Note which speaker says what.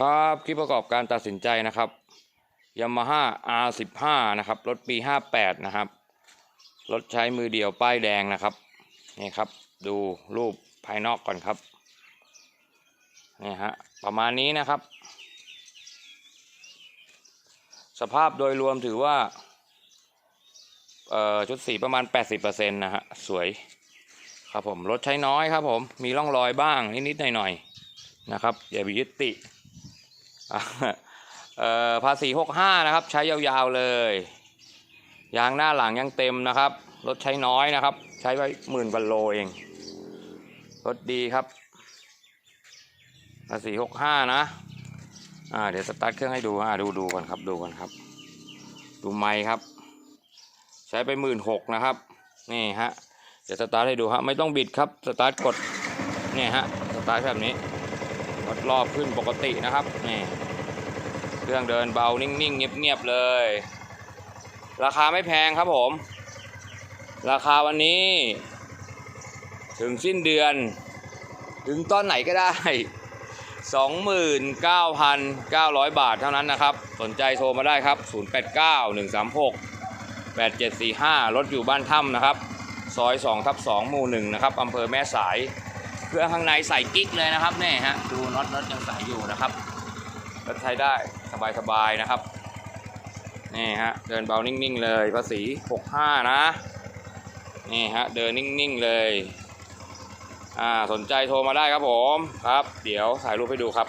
Speaker 1: ครับคลิปประกอบการตัดสินใจนะครับยามาฮ่า R15 นะครับ รถปี 58 นะครับ รถใช้มือเดียวป้ายแดงนะครับ นี่ครับ ดูรูปภายนอกก่อนครับ นี่ฮะ ประมาณนี้นะครับ สภาพโดยรวมถือว่า เอ่อ ชุดสีประมาณ 80%นะฮะ สวย ครับผม รถใช้น้อยครับผม มีร่องรอยบ้างนิด ๆ หน่อย ๆ นะครับ อย่าไปยึดติอะเอ่อ ภาษีหกห้านะครับ ใช้ยาวๆเลย ยางหน้าหลังยังเต็มนะครับรถใช้น้อยนะครับ ใช้ไว้หมื่นกว่าโลเองรถดีครับภาษีหกห้านะอ่าเดี๋ยวสตาร์ทเครื่องให้ดูอ่าดูดูกันครับดูกันครับ ดูไมค์ครับ ใช้ไปหมื่นหกนะครับนี่ฮะเดี๋ยวสตาร์ทให้ดูฮะไม่ต้องบิดครับสตาร์ทกดเนี่ยฮะสตาร์ทแบบนี้ กดรอบขึ้นปกตินะครับนี่เครื่องเดินเบานิ่งๆเงียบๆเลย ราคาไม่แพงครับผม ราคาวันนี้ ถึงสิ้นเดือน ถึงตอนไหนก็ได้ 29,900 บาทเท่านั้นนะครับ สนใจโทรมาได้ครับ 089 136 8745 รถอยู่บ้านถ้ำนะครับ ซอย2ทับ2หมู่1นะครับอำเภอแม่สาย เครื่องข้างในใส่กิ๊กเลยนะครับนี่ฮะดูน็อตน็อตยังใส่อยู่นะครับก็ใช้ได้สบายๆนะครับนี่ฮะเดินเบานิ่งๆเลยภาษี65 นะนี่ฮะเดินนิ่งๆเลยอ่าสนใจโทรมาได้ครับผมครับ เดี๋ยวถ่ายรูปให้ดูครับ